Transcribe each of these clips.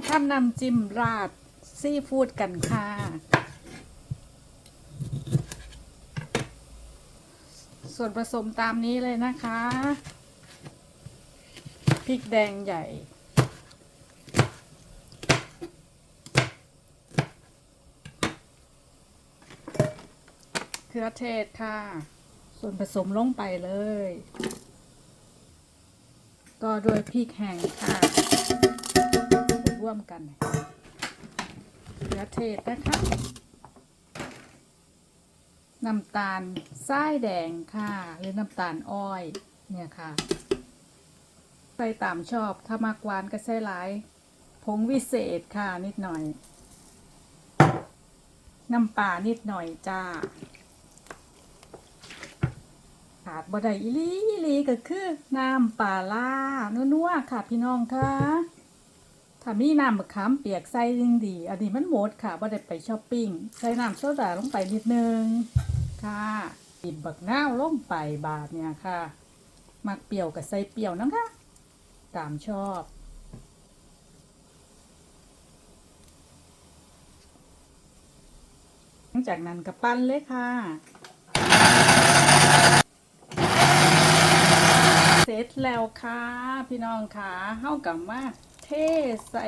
มาทำน้ำจิ้มราดซีฟู้ดกันค่ะ ส่วนผสมตามนี้เลยนะคะ พริกแดงใหญ่ เครือเทศค่ะ ส่วนผสมลงไปเลย ก็ด้วยพริกแห้งค่ะ ร่วมกันเนื้อเทศนะคะน้ำตาลทรายแดงค่ะ หรือน้ำตาลอ้อยเนี่ยค่ะใส่ตามชอบถ้ามักหวานก็ใส่หลายผงวิเศษค่ะนิดหน่อย น้ำปลานิดหน่อยจ้าขาดบ่ได้อีลีอีลีก็คือน้ำปลาล่านัวๆค่ะพี่น้องค่ะ ถ้ามีน้ำมะขามเปียกใส่ยิ่งดี อันนี้มันหมดค่ะว่าได้ไปช้อปปิ้ง ใส่น้ำโซดาลงไปนิดนึง ค่ะบีบบักนาวลงไปบาทเนี่ยค่ะมักเปรี้ยวกับใส่เปรี้ยวนะคะ ตามชอบ หลังจากนั้นก็ปั้นเลยค่ะ เสร็จแล้วค่ะ พี่น้องค่ะเฮากับมา เทใส่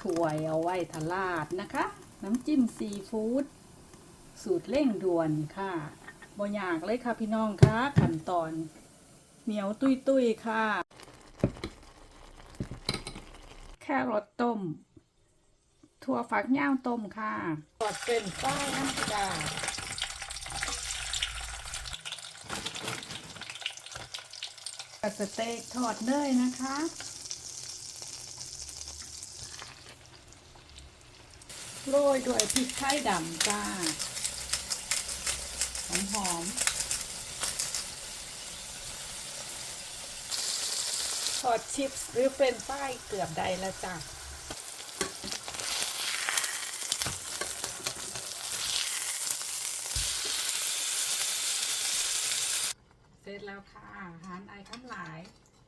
ถ้วยเอาไว้ทลาดนะคะ น้ำจิ้มซีฟู้ดสูตรเร่งด่วนค่ะบ่ยากเลยค่ะพี่น้องค่ะขั้นตอน เหนียวตุยตุยๆค่ะ แครอทต้ม ถั่วฝักย่าวต้มค่ะกอดเป็นป้ายน้ำจ้ากับสเต็กทอดเนยนะคะ โรยด้วยพริกไทยดำจ้า หอมหอมๆทอดชิปหรือเป็นป้ายเกือบใดแล้วจ้าเสร็จแล้วค่ะ อาหารไอทั้งหลาย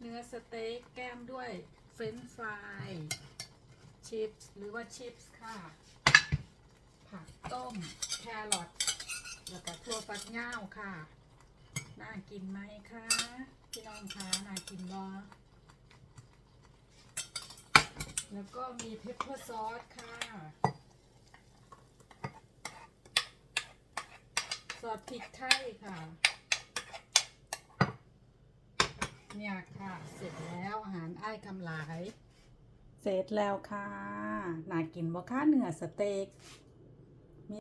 เนื้อสเต็กแก้มด้วยเฟรนฟราย ชิปส์หรือว่าชิปส์ค่ะ ต้ม แครอทแล้วก็ถั่วฝักยาวค่ะ น่ากินไหมคะพี่น้องคะน่ากินบอแล้วก็มีเพปเปอร์ซอสค่ะ ซอสพริกไทยค่ะ เนี่ยค่ะ เสร็จแล้วอาหารไอ้คำหลาย เสร็จแล้วค่ะ น่ากินบ่ค่าเนื้อสเต็กมี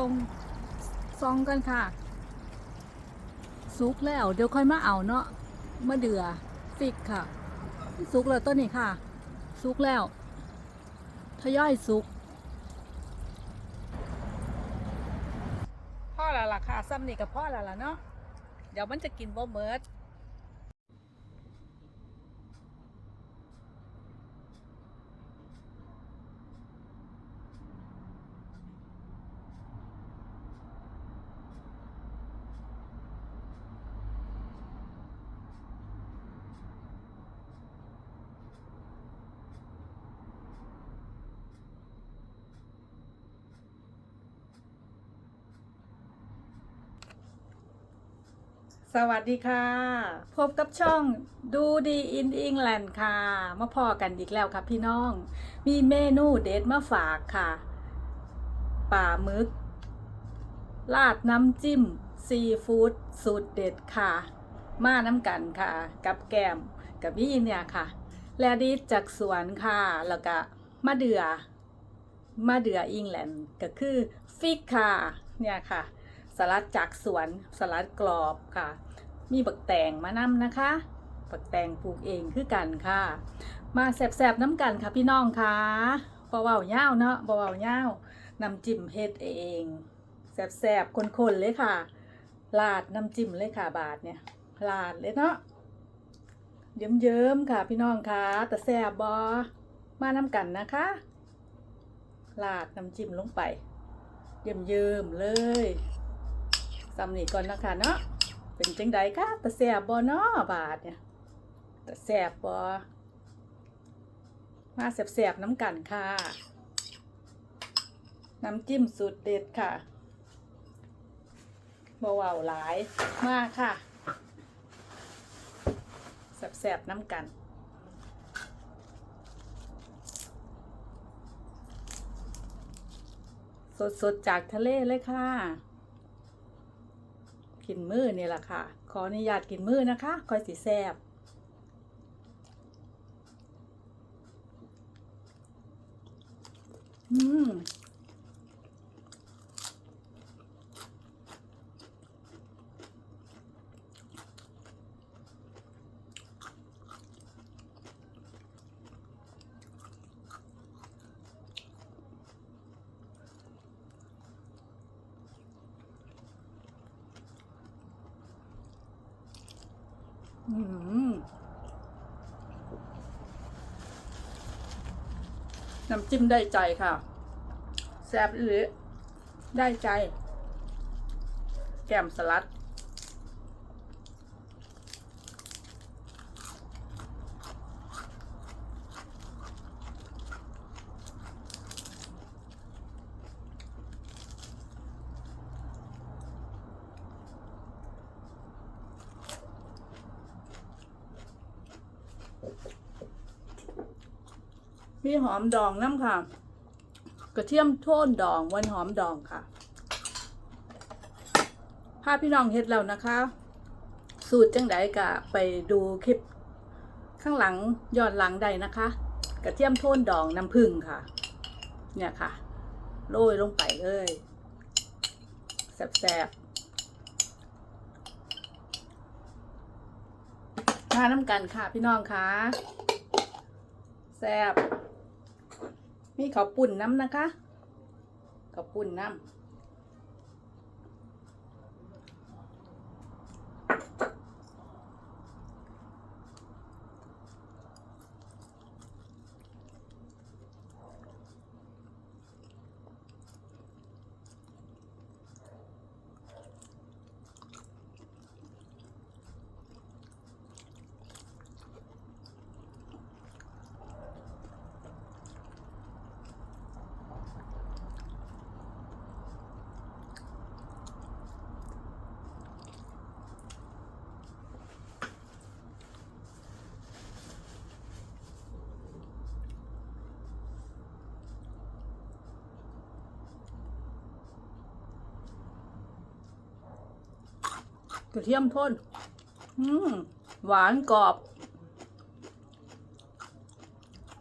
ทรงซองกันค่ะ สุกแล้ว เดี๋ยวค่อยมาเอาเนาะมะเดือฟิกค่ะ สุกแล้วต้นนี้ค่ะ สุกแล้วทยอยสุกพ่อล้วล่ะค่ะซ้ำนี่กับพ่อล้วล่ะเนาะเดี๋ยวมันจะกินบ่เมิด สวัสดีค่ะ พบกับช่องดูดีอินอิงแลนด์ค่ะ มาพอกันอีกแล้วครับพี่น้อง มีเมนูเด็ดมาฝากค่ะป่าหมึก ราดน้ำจิ้ม ซีฟู้ดสูตรเด็ดค่ะ มาน้ำกันค่ะ กับแกมกับพี่เนี่ยค่ะ แลดีจากสวนค่ะ แล้วก็มะเดือมะเดืออิงแลนด์ก็คือฟิกค่ะ เนี่ยค่ะ สลัดจากสวนสลัดกรอบค่ะ มีบักแตงมานำนะคะบักแตงปลูกเองคือกันค่ะ มาแสบๆน้ำกันค่ะพี่น้องค่ะบ่เว้าเย้าวเนาะบ่เว้าเย้าวน้ำจิ้มเฮ็ดเองแสบๆคนๆเลยค่ะลาดน้ำจิ้มเลยค่ะบาทเนี่ยลาดเลยเนาะเยิ้มๆค่ะพี่น้องค่ะแต่แสบบอมาน้ำกันนะคะลาดน้ำจิ้มลงไป เยิ้มๆเลย สำนีก่อนนะคะเนาะเป็นจังใดคะแต่แสบบอเนาะบาทเนี่ยแต่แสบบอมาแสบๆน้ำกันค่ะ น้ำจิ้มสูตรเด็ดค่ะบเวาหลายมากค่ะแสบๆน้ำกันสดๆจากทะเลเลยค่ะ กินมือนี่แหละค่ะ ขออนุญาตกินมือนะคะคอยสีแซบอืม น้ำจิ้มได้ใจค่ะ แซ่บหรือได้ใจ แกมสลัด มีหอมดองน้ำค่ะ กระเทียมโทนดองวันหอมดองค่ะพาพี่น้องเฮ็ดแล้วนะคะ สูตรจังไดกะไปดูคลิปข้างหลังย้อนหลังใดนะคะ กระเทียมโทนดองน้ำผึ้งค่ะ เนี่ยค่ะ โรยลงไปเลยแซ่บๆมาน้ำกันค่ะพี่น้องค่ะแซ่บ มีข้าวปุ่นน้ำนะคะข้าวปุ่นน้ำ กระเทียมโทนอืมหวานกรอบ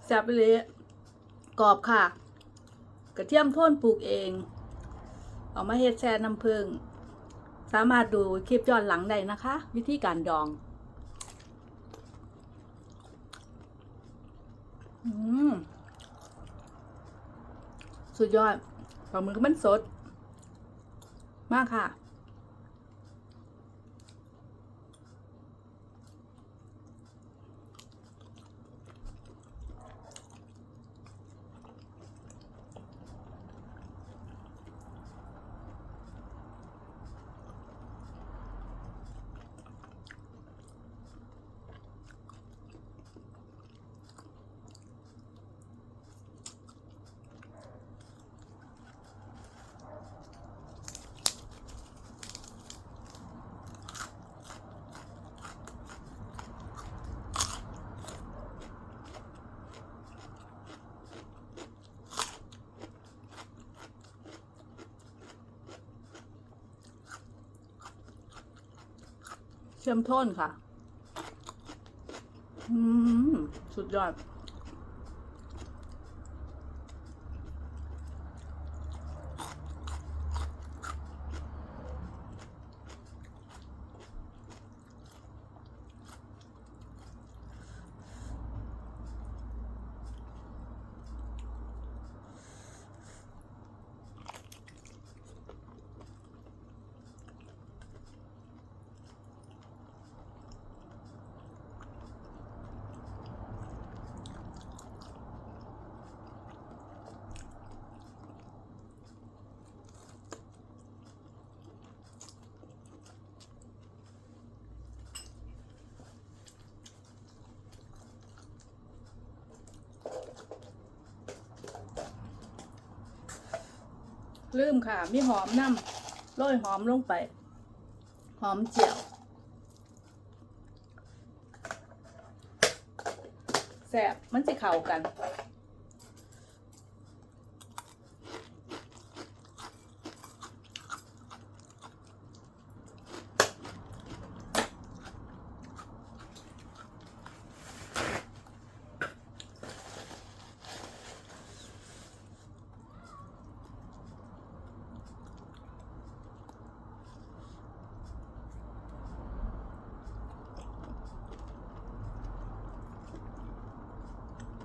แซ่บไปเลยกรอบค่ะ กระเทียมโทนปลูกเอง เอามาเฮ็ดแช่น้ำผึ้งสามารถดูคลิปย้อนหลังได้นะคะ วิธีการดองอืมสุดยอดปลาหมึกมันสด มากค่ะ เชื่อมข้นค่ะ อืม สุดยอด ลืมค่ะ มีหอมน้ำโรยหอมลงไป หอมเจียวแสบมันจะเข้ากัน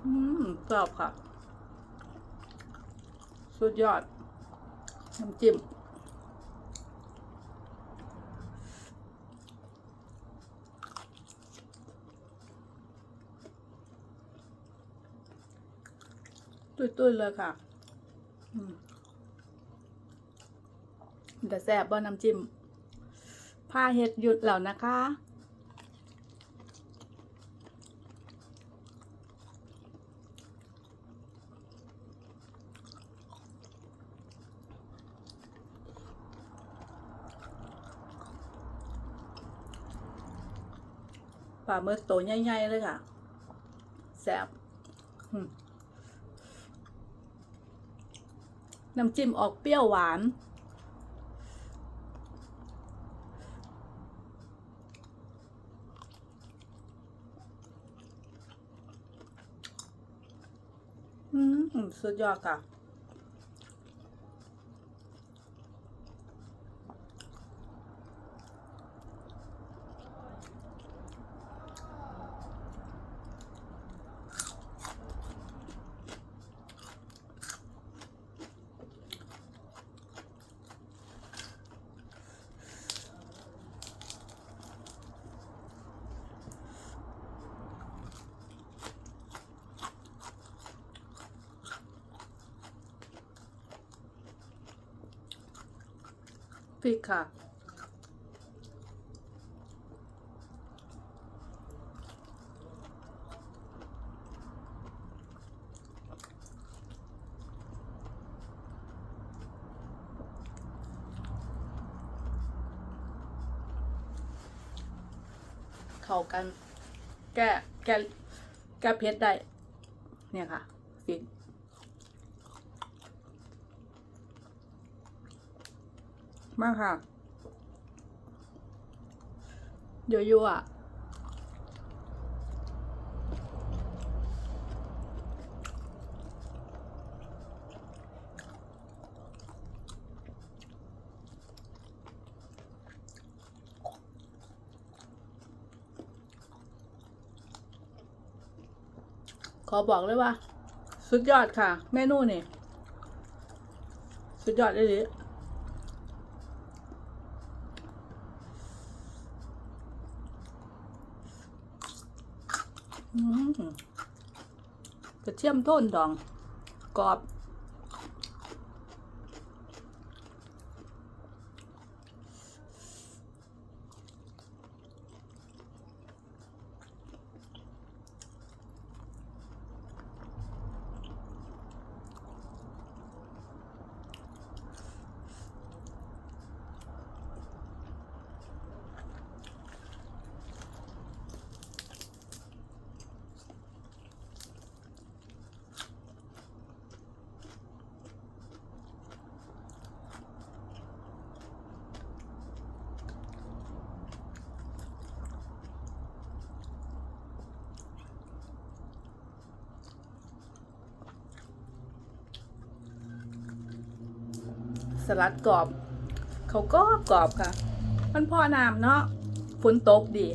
อืมกรอบค่ะ สุดยอด น้ำจิ้ม ตุ้ยๆเลยค่ะแต่แซ่บบ่น้ำจิ้มผ้าเฮ็ดหยุดแล้วนะคะ ปลาหมึกตัวใหญ่ๆเลยค่ะแซ่บน้ำจิ้มออกเปรี้ยวหวาน อืม สุดยอดค่ะ พริกค่ะ เข้ากัน แก้แก้แก้เผ็ดได้ เนี่ยค่ะฟิน มากค่ะยั่วๆอะขอบอกเลยว่า สุดยอดค่ะ เมนูนี่ สุดยอดเลยดิ อืมก ระเทียมโทนดองกรอบ สลัดกรอบ เขาก็กรอบค่ะ มันพอน้ำเนาะฝนตกดี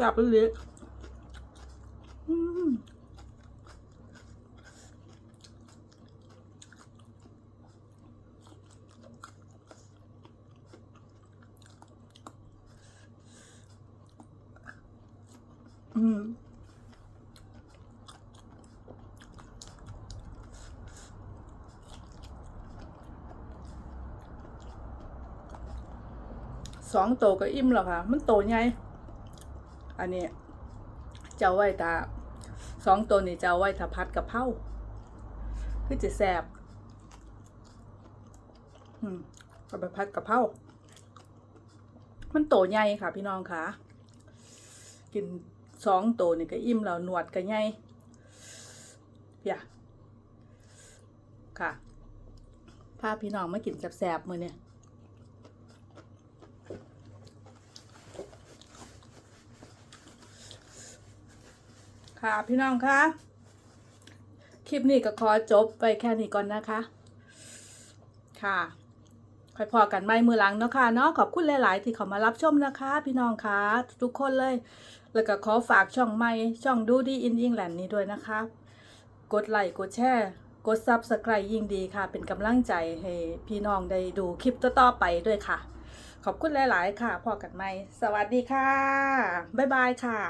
จับเล็กอืมอืม สองโตวก็อิ่มแล้วค่ะ มันโตใหญ่อันนี้เจะเอาไว้ตาสองตัวนี้จะเอาไว้ถ้าพัดกะเพราคือจะแซ่บอืมเอาไปพัดกะเพรามันโตใหญ่ค่ะ พี่น้องค่ะกินสองตัวนี่ก็อิ่มแล้วหนวดก็ใหญ่อย่าค่ะพาพี่น้องมากินแซ่บๆมือเนี่ย ค่ะพี่น้องคะคลิปนี้ก็ขอจบไปแค่นี้ก่อนนะคะ ค่ะค่อยพอกันไม่มือหลังเนาะค่ะเนาะขอบคุณหลาย ๆ ที่เขามารับชมนะคะ พี่น้องคะทุกคนเลย แล้วก็ขอฝากช่องใหม่ช่องดูดีอินอิงแลนด์นี้ด้วยนะคะ กดไลค์กดแชร์กดซับสไครต์ยิ่งดีค่ะ เป็นกำลังใจให้พี่น้องได้ดูคลิปต่อ ๆ ไปด้วยค่ะ ขอบคุณหลาย ๆ ค่ะพอกันไหมสวัสดีค่ะ บ๊ายบายค่ะ